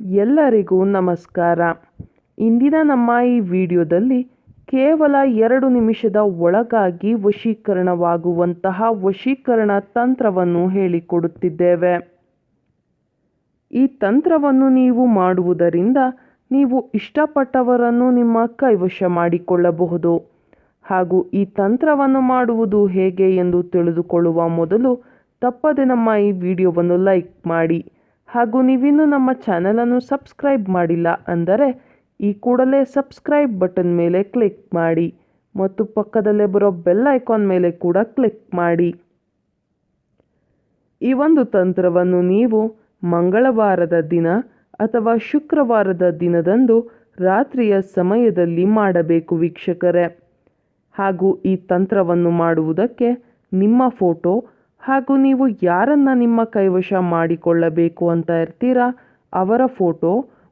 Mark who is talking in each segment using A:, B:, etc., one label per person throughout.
A: ಎಲ್ಲರಿಗೂ ನಮಸ್ಕಾರ. ಇಂದಿನ ನಮ್ಮ ಈ ವಿಡಿಯೋದಲ್ಲಿ ಕೇವಲ ಎರಡು ನಿಮಿಷದ ಒಳಗಾಗಿ ವಶೀಕರಣವಾಗುವಂತಹ ವಶೀಕರಣ ತಂತ್ರವನ್ನು ಹೇಳಿಕೊಡುತ್ತಿದ್ದೇವೆ. ಈ ತಂತ್ರವನ್ನು ನೀವು ಮಾಡುವುದರಿಂದ ನೀವು ಇಷ್ಟಪಟ್ಟವರನ್ನು ನಿಮ್ಮ ಕೈವಶ ಮಾಡಿಕೊಳ್ಳಬಹುದು. ಹಾಗೂ ಈ ತಂತ್ರವನ್ನು ಮಾಡುವುದು ಹೇಗೆ ಎಂದು ತಿಳಿದುಕೊಳ್ಳುವ ಮೊದಲು ತಪ್ಪದೆ ನಮ್ಮ ಈ ವಿಡಿಯೋವನ್ನು ಲೈಕ್ ಮಾಡಿ. ಹಾಗೂ ನೀವಿನ್ನೂ ನಮ್ಮ ಚಾನಲನ್ನು ಸಬ್ಸ್ಕ್ರೈಬ್ ಮಾಡಿಲ್ಲ ಅಂದರೆ ಈ ಕೂಡಲೇ ಸಬ್ಸ್ಕ್ರೈಬ್ ಬಟನ್ ಮೇಲೆ ಕ್ಲಿಕ್ ಮಾಡಿ ಮತ್ತು ಪಕ್ಕದಲ್ಲೇ ಬರೋ ಬೆಲ್ ಐಕಾನ್ ಮೇಲೆ ಕೂಡ ಕ್ಲಿಕ್ ಮಾಡಿ. ಈ ಒಂದು ತಂತ್ರವನ್ನು ನೀವು ಮಂಗಳವಾರದ ದಿನ ಅಥವಾ ಶುಕ್ರವಾರದ ದಿನದಂದು ರಾತ್ರಿಯ ಸಮಯದಲ್ಲಿ ಮಾಡಬೇಕು ವೀಕ್ಷಕರೇ. ಹಾಗೂ ಈ ತಂತ್ರವನ್ನು ಮಾಡುವುದಕ್ಕೆ ನಿಮ್ಮ ಫೋಟೋ ಹಾಗೂ ನೀವು ಯಾರನ್ನ ನಿಮ್ಮ ಕೈವಶ ಮಾಡಿಕೊಳ್ಳಬೇಕು ಅಂತ ಇರ್ತೀರಾ? ಅವರ ಫೋಟೋ,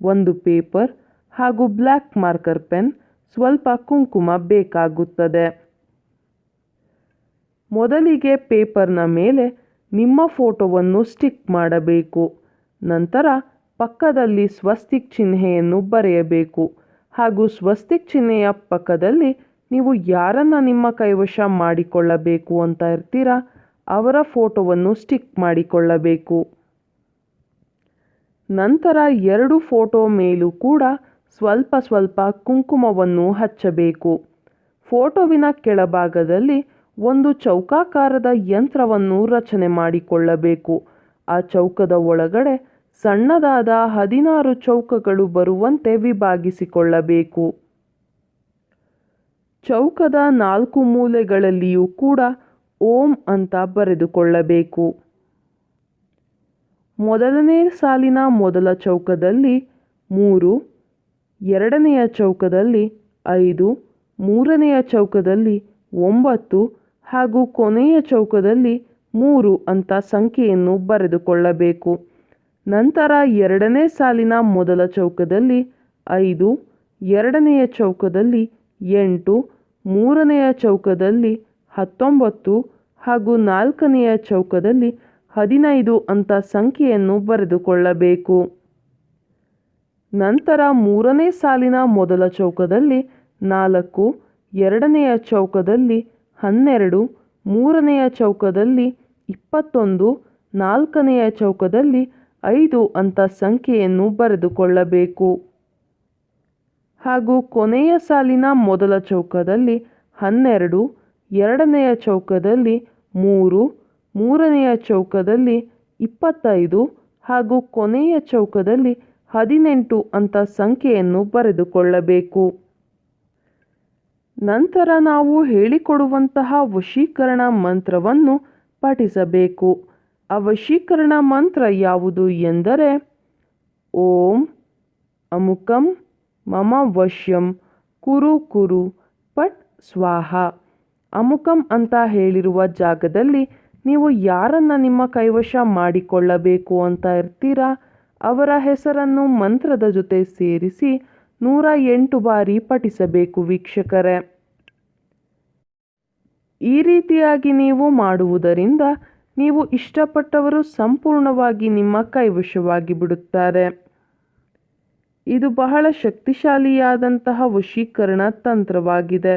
A: ಒಂದು ಪೇಪರ್ ಹಾಗೂ ಬ್ಲ್ಯಾಕ್ ಮಾರ್ಕರ್ ಪೆನ್ ಸ್ವಲ್ಪ ಕುಂಕುಮ ಬೇಕಾಗುತ್ತದೆ. ಮೊದಲಿಗೆ ಪೇಪರ್ನ ಮೇಲೆ ನಿಮ್ಮ ಫೋಟೋವನ್ನು ಸ್ಟಿಕ್ ಮಾಡಬೇಕು. ನಂತರ ಪಕ್ಕದಲ್ಲಿ ಸ್ವಸ್ತಿಕ್ ಚಿಹ್ನೆಯನ್ನು ಬರೆಯಬೇಕು. ಹಾಗೂ ಸ್ವಸ್ತಿಕ್ ಚಿಹ್ನೆಯ ಪಕ್ಕದಲ್ಲಿ ನೀವು ಯಾರನ್ನು ನಿಮ್ಮ ಕೈವಶ ಮಾಡಿಕೊಳ್ಳಬೇಕು ಅಂತ ಇರ್ತೀರಾ? ಅವರ ಫೋಟೋವನ್ನು ಸ್ಟಿಕ್ ಮಾಡಿಕೊಳ್ಳಬೇಕು. ನಂತರ ಎರಡು ಫೋಟೋ ಮೇಲೂ ಕೂಡ ಸ್ವಲ್ಪ ಸ್ವಲ್ಪ ಕುಂಕುಮವನ್ನು ಹಚ್ಚಬೇಕು. ಫೋಟೋವಿನ ಕೆಳಭಾಗದಲ್ಲಿ ಒಂದು ಚೌಕಾಕಾರದ ಯಂತ್ರವನ್ನು ರಚನೆ ಮಾಡಿಕೊಳ್ಳಬೇಕು. ಆ ಚೌಕದ ಒಳಗಡೆ ಸಣ್ಣದಾದ ಹದಿನಾರು ಚೌಕಗಳು ಬರುವಂತೆ ವಿಭಾಗಿಸಿಕೊಳ್ಳಬೇಕು. ಚೌಕದ ನಾಲ್ಕು ಮೂಲೆಗಳಲ್ಲಿಯೂ ಕೂಡ ಓಂ ಅಂತ ಬರೆದುಕೊಳ್ಳಬೇಕು. ಮೊದಲನೇ ಸಾಲಿನ ಮೊದಲ ಚೌಕದಲ್ಲಿ ಮೂರು, ಎರಡನೆಯ ಚೌಕದಲ್ಲಿ ಐದು, ಮೂರನೆಯ ಚೌಕದಲ್ಲಿ ಒಂಬತ್ತು ಹಾಗೂ ಕೊನೆಯ ಚೌಕದಲ್ಲಿ ಮೂರು ಅಂತ ಸಂಖ್ಯೆಯನ್ನು ಬರೆದುಕೊಳ್ಳಬೇಕು. ನಂತರ ಎರಡನೇ ಸಾಲಿನ ಮೊದಲ ಚೌಕದಲ್ಲಿ ಐದು, ಎರಡನೆಯ ಚೌಕದಲ್ಲಿ ಎಂಟು, ಮೂರನೆಯ ಚೌಕದಲ್ಲಿ ಹತ್ತೊಂಬತ್ತು ಹಾಗೂ ನಾಲ್ಕನೆಯ ಚೌಕದಲ್ಲಿ ಹದಿನೈದು ಅಂತ ಸಂಖ್ಯೆಯನ್ನು ಬರೆದುಕೊಳ್ಳಬೇಕು. ನಂತರ ಮೂರನೇ ಸಾಲಿನ ಮೊದಲ ಚೌಕದಲ್ಲಿ ನಾಲ್ಕು, ಎರಡನೆಯ ಚೌಕದಲ್ಲಿ ಹನ್ನೆರಡು, ಮೂರನೆಯ ಚೌಕದಲ್ಲಿ ಇಪ್ಪತ್ತೊಂದು, ನಾಲ್ಕನೆಯ ಚೌಕದಲ್ಲಿ ಐದು ಅಂತ ಸಂಖ್ಯೆಯನ್ನು ಬರೆದುಕೊಳ್ಳಬೇಕು. ಹಾಗೂ ಕೊನೆಯ ಸಾಲಿನ ಮೊದಲ ಚೌಕದಲ್ಲಿ ಹನ್ನೆರಡು ಎರಡನೆಯ ಚೌಕದಲ್ಲಿ ಮೂರು, ಮೂರನೆಯ ಚೌಕದಲ್ಲಿ ಇಪ್ಪತ್ತೈದು ಹಾಗೂ ಕೊನೆಯ ಚೌಕದಲ್ಲಿ ಹದಿನೆಂಟು ಅಂತ ಸಂಖ್ಯೆಯನ್ನು ಬರೆದುಕೊಳ್ಳಬೇಕು. ನಂತರ ನಾವು ಹೇಳಿಕೊಡುವಂತಹ ವಶೀಕರಣ ಮಂತ್ರವನ್ನು ಪಠಿಸಬೇಕು. ಆ ವಶೀಕರಣ ಮಂತ್ರ ಯಾವುದು ಎಂದರೆ, ಓಂ ಅಮುಕಂ ಮಮ ವಶ್ಯಂ ಕುರು ಕುರು ಪಟ್ ಸ್ವಾಹ. ಅಮುಕಂ ಅಂತ ಹೇಳಿರುವ ಜಾಗದಲ್ಲಿ ನೀವು ಯಾರನ್ನ ನಿಮ್ಮ ಕೈವಶ ಮಾಡಿಕೊಳ್ಳಬೇಕು ಅಂತ ಇರ್ತೀರಾ? ಅವರ ಹೆಸರನ್ನು ಮಂತ್ರದ ಜೊತೆ ಸೇರಿಸಿ ನೂರ ಎಂಟು ಬಾರಿ ಪಠಿಸಬೇಕು ವೀಕ್ಷಕರೇ. ಈ ರೀತಿಯಾಗಿ ನೀವು ಮಾಡುವುದರಿಂದ ನೀವು ಇಷ್ಟಪಟ್ಟವರು ಸಂಪೂರ್ಣವಾಗಿ ನಿಮ್ಮ ಕೈವಶವಾಗಿ ಬಿಡುತ್ತಾರೆ. ಇದು ಬಹಳ ಶಕ್ತಿಶಾಲಿಯಾದಂತಹ ವಶೀಕರಣ ತಂತ್ರವಾಗಿದೆ.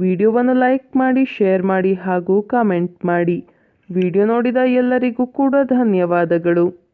A: ವಿಡಿಯೋವನ್ನು ಲೈಕ್ ಮಾಡಿ ಶೇರ್ ಮಾಡಿ ಹಾಗೂ ಕಾಮೆಂಟ್ ಮಾಡಿ. ವಿಡಿಯೋ ನೋಡಿದ ಎಲ್ಲರಿಗೂ ಕೂಡ ಧನ್ಯವಾದಗಳು.